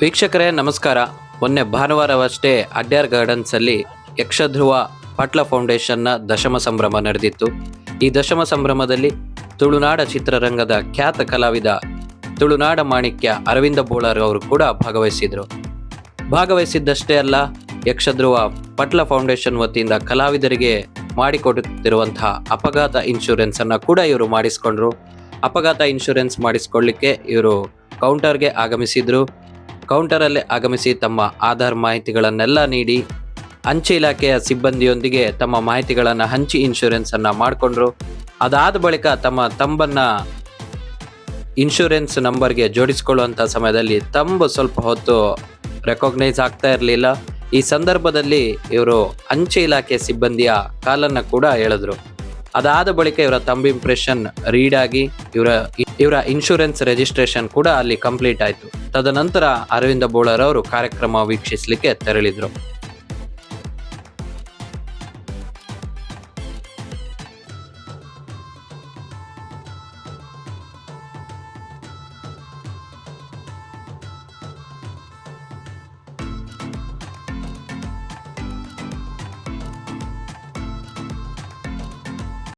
ವೀಕ್ಷಕರೇ, ನಮಸ್ಕಾರ. ಮೊನ್ನೆ ಭಾನುವಾರವಷ್ಟೇ ಅಡ್ಯಾರ್ ಗಾರ್ಡನ್ಸಲ್ಲಿ ಯಕ್ಷಧ್ರುವ ಪಾಟ್ಲ ಫೌಂಡೇಶನ್ನ ದಶಮ ಸಂಭ್ರಮ ನಡೆದಿತ್ತು. ಈ ದಶಮ ಸಂಭ್ರಮದಲ್ಲಿ ತುಳುನಾಡ ಚಿತ್ರರಂಗದ ಖ್ಯಾತ ಕಲಾವಿದ ತುಳುನಾಡ ಮಾಣಿಕ್ಯ ಅರವಿಂದ ಬೋಳಾರ್ ಅವರು ಕೂಡ ಭಾಗವಹಿಸಿದರು. ಭಾಗವಹಿಸಿದ್ದಷ್ಟೇ ಅಲ್ಲ, ಯಕ್ಷಧ್ರುವ ಪಟ್ಲ ಫೌಂಡೇಶನ್ ವತಿಯಿಂದ ಕಲಾವಿದರಿಗೆ ಮಾಡಿಕೊಡುತ್ತಿರುವಂತಹ ಅಪಘಾತ ಇನ್ಶೂರೆನ್ಸ್ ಅನ್ನು ಕೂಡ ಇವರು ಮಾಡಿಸ್ಕೊಂಡ್ರು. ಅಪಘಾತ ಇನ್ಶೂರೆನ್ಸ್ ಮಾಡಿಸ್ಕೊಳ್ಳಿಕ್ಕೆ ಇವರು ಕೌಂಟರ್ಗೆ ಆಗಮಿಸಿದ್ರು. ಕೌಂಟರಲ್ಲಿ ಆಗಮಿಸಿ ತಮ್ಮ ಆಧಾರ್ ಮಾಹಿತಿಗಳನ್ನೆಲ್ಲ ನೀಡಿ ಅಂಚೆ ಇಲಾಖೆಯ ಸಿಬ್ಬಂದಿಯೊಂದಿಗೆ ತಮ್ಮ ಮಾಹಿತಿಗಳನ್ನು ಹಂಚಿ ಇನ್ಶೂರೆನ್ಸ್ ಅನ್ನ ಮಾಡಿಕೊಂಡ್ರು. ಅದಾದ ಬಳಿಕ ತಮ್ಮ ತಂಬನ್ನ ಇನ್ಶೂರೆನ್ಸ್ ನಂಬರ್ಗೆ ಜೋಡಿಸ್ಕೊಳ್ಳುವಂಥ ಸಮಯದಲ್ಲಿ ತಂಬು ಸ್ವಲ್ಪ ಹೊತ್ತು ರೆಕಾಗ್ನೈಸ್ ಆಗ್ತಾ ಇರಲಿಲ್ಲ. ಈ ಸಂದರ್ಭದಲ್ಲಿ ಇವರು ಅಂಚೆ ಇಲಾಖೆ ಸಿಬ್ಬಂದಿಯ ಕಾಲನ್ನು ಕೂಡ ಹೇಳಿದ್ರು. ಅದಾದ ಬಳಿಕ ಇವರ ತಂಬ್ ಇಂಪ್ರೆಷನ್ ರೀಡ್ ಆಗಿ ಇವರ ಇವರ ಇನ್ಶೂರೆನ್ಸ್ ರಿಜಿಸ್ಟ್ರೇಷನ್ ಕೂಡ ಅಲ್ಲಿ ಕಂಪ್ಲೀಟ್ ಆಯಿತು. ತದನಂತರ ಅರವಿಂದ ಬೋಳರ್ ಅವರು ಕಾರ್ಯಕ್ರಮ ವೀಕ್ಷಿಸಲಿಕ್ಕೆ ತೆರಳಿದ್ರು.